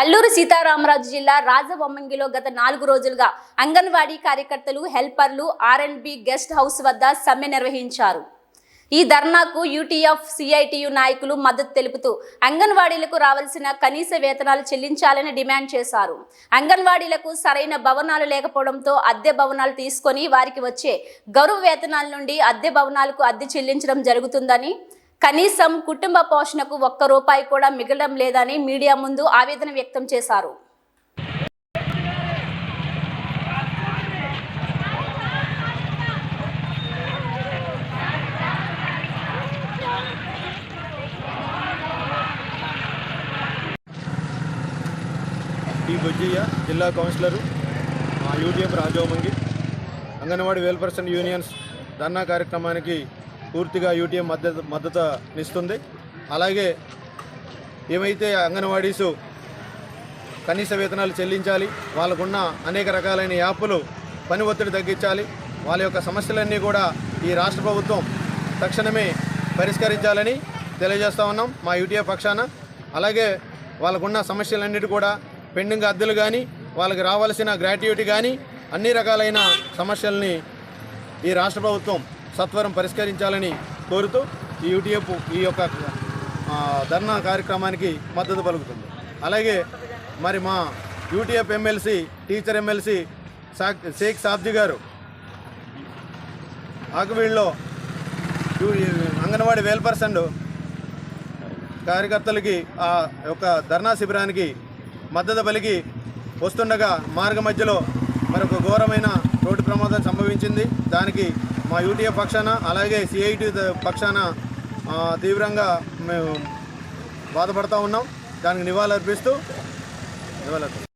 అల్లూరు సీతారామరాజు జిల్లా రాజబొమ్మంగిలో గత నాలుగు రోజులుగా అంగన్వాడీ కార్యకర్తలు హెల్పర్లు R and B guest house వద్ద సమ్మె నిర్వహించారు. ఈ ధర్నాకు యూటీఎఫ్ సిఐటియు నాయకులు మద్దతు తెలుపుతూ అంగన్వాడీలకు రావాల్సిన కనీస వేతనాలు చెల్లించాలని డిమాండ్ చేశారు. అంగన్వాడీలకు సరైన భవనాలు లేకపోవడంతో అద్దె భవనాలు తీసుకొని వారికి వచ్చే గౌరవ వేతనాల నుండి అద్దె భవనాలకు అద్దె చెల్లించడం జరుగుతుందని కనీసం కుటుంబ పోషణకు ఒక్క రూపాయి కూడా మిగలడం లేదని మీడియా ముందు ఆవేదన వ్యక్తం చేశారు. టి. బుజ్జయ్య జిల్లా కౌన్సిలరు మా UTF Rajavommangi anganwadi welfare and unions dharna కార్యక్రమానికి పూర్తిగా యూటీఎం మద్దతు మద్దతునిస్తుంది అలాగే ఏమైతే అంగన్వాడీసు కనీస వేతనాలు చెల్లించాలి వాళ్ళకున్న అనేక రకాలైన యాప్లు పని ఒత్తిడి తగ్గించాలి వాళ్ళ యొక్క సమస్యలన్నీ కూడా ఈ రాష్ట్ర ప్రభుత్వం తక్షణమే పరిష్కరించాలని తెలియజేస్తా ఉన్నాం మా యూటీఎఫ్ పక్షాన. అలాగే వాళ్ళకున్న సమస్యలన్నిటి కూడా పెండింగ్ అద్దెలు కానీ వాళ్ళకి రావాల్సిన గ్రాట్యుటీ కానీ అన్ని రకాలైన సమస్యల్ని ఈ రాష్ట్ర ప్రభుత్వం సత్వరం పరిష్కరించాలని కోరుతూ ఈ యూటీఎఫ్ ఈ యొక్క ధర్నా కార్యక్రమానికి మద్దతు పలుకుతుంది. అలాగే మరి మా UTF MLC teacher MLC Shaik Sabji గారు ఆకువీళ్ళలో అంగన్వాడీ వెల్ఫేర్ అండ్ కార్యకర్తలకి ఆ యొక్క ధర్నా శిబిరానికి మద్దతు పలికి వస్తుండగా మార్గ మధ్యలో మరొక ఘోరమైన రోడ్డు ప్రమాదం సంభవించింది. దానికి మా యూటీఎఫ్ పక్షాన అలాగే సిఐటి పక్షాన తీవ్రంగా మేము బాధపడతా ఉన్నాం. దానికి నివాళులర్పిస్తూ నివాళులు